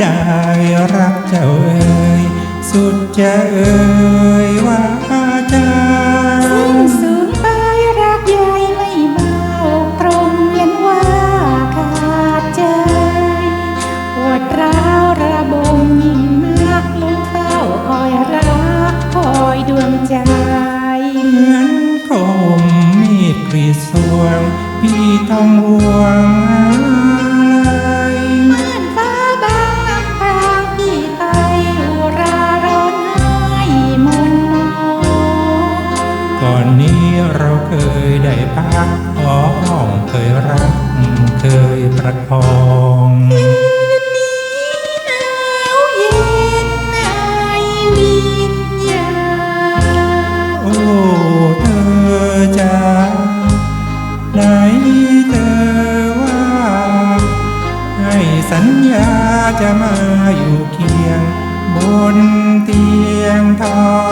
ได้รักเจ้าเอ่ยสุดจะเอ่ยว่าจาสิ้นสูญไปรักใหญ่ไม่เบาตรงเวียนว่าขาดใจปวดร้าวระบมยิ่งนักลงเฝ้าคอยรักคอยดวงใจเหมือนคมมีดกรีดสวงพี่ต้องห่วง เราเคยได้พักพอห้องเคยรัก เคยประคองหนาวเย็นในวิญญาณโอ้เธอจะไหนเธอว่าให้สัญญาจะมาอยู่เคียง บนเตียงทอง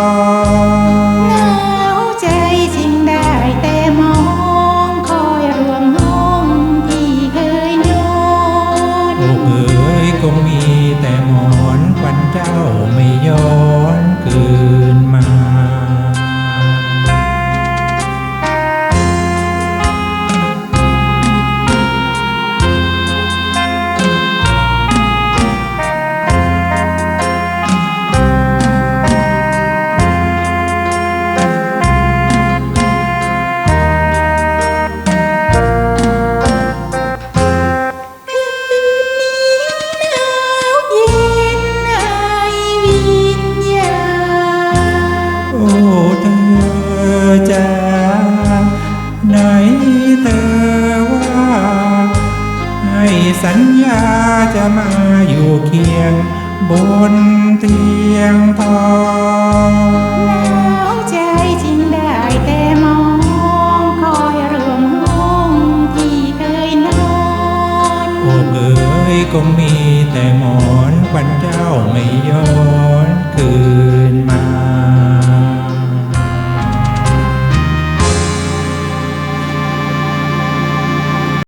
สัญญาจะมาอยู่เคียง บนเตียงทองหนาวใจจริงได้แต่มอง คอยรวมห้องที่เคยนอน โอ้เอ๋ยคงมีแต่หมอนควันเจ้าไม่ย้อ